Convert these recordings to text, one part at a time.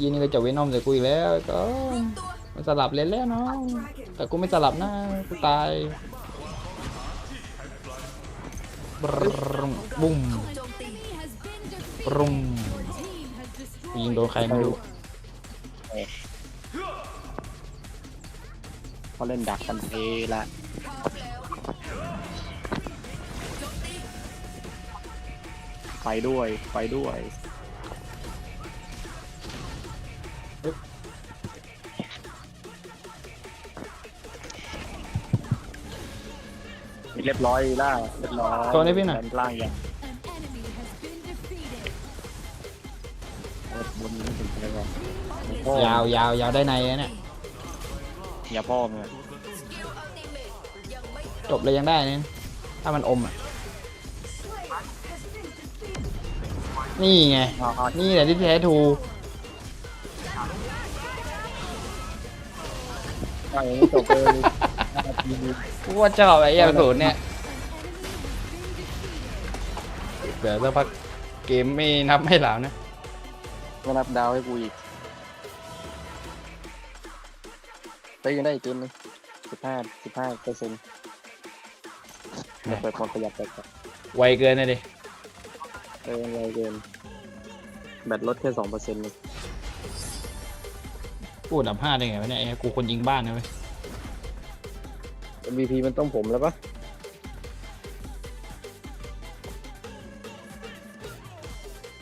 ยีนี่ก็จะเวนอมใส่กูอีกแล้วก็มันสลับเล่นแล้วเนาะแต่กูไม่สลับนะกูตายบรรบุ้มบรุมกูยิงโดนใครไม่รู้เขาเล่นดักกันเทละไปด้วย ไปด้วย เรียบร้อยล่าเรียบร้อยโชว์ให้พี่หน่อยแบล่างยังบนไม่ถึงเลยว่ะพ่อยาวยาวยาวได้ในนะเนี่ย อย่าพ่อมึงอะจบเลยยังได้เนี่ยถ้ามันอมอะ นี่ไง เอาเอานี่แหละที่แท้ทู เอาอย่างนี้จบเลยนาทีนี้กูว่าชอบไอ้ยาสูตรเนี่ยเดี๋ยวสักพักเกมไม่นับให้หลาวนะมานับดาวให้กูอีกตีกันได้อีกเกมนึงสิบห้าสิบห้าเปอร์เซ็นต์เดี๋ยวเปิดคนประหยัดไปก่อนไวเกินนะดิเออไวเกินแบตลดแค่สองเปอร์เซ็นต์เลย กูดับห้าได้ไงวะเนี่ยไอ้กูคนยิงบ้านนะเว้ย MVP มันต้องผมแล้วปะ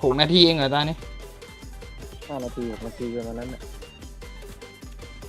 หกนาทีเองเหรอตอนนี้ห้านาทีหกนาทีประมาณนั้นน่ะ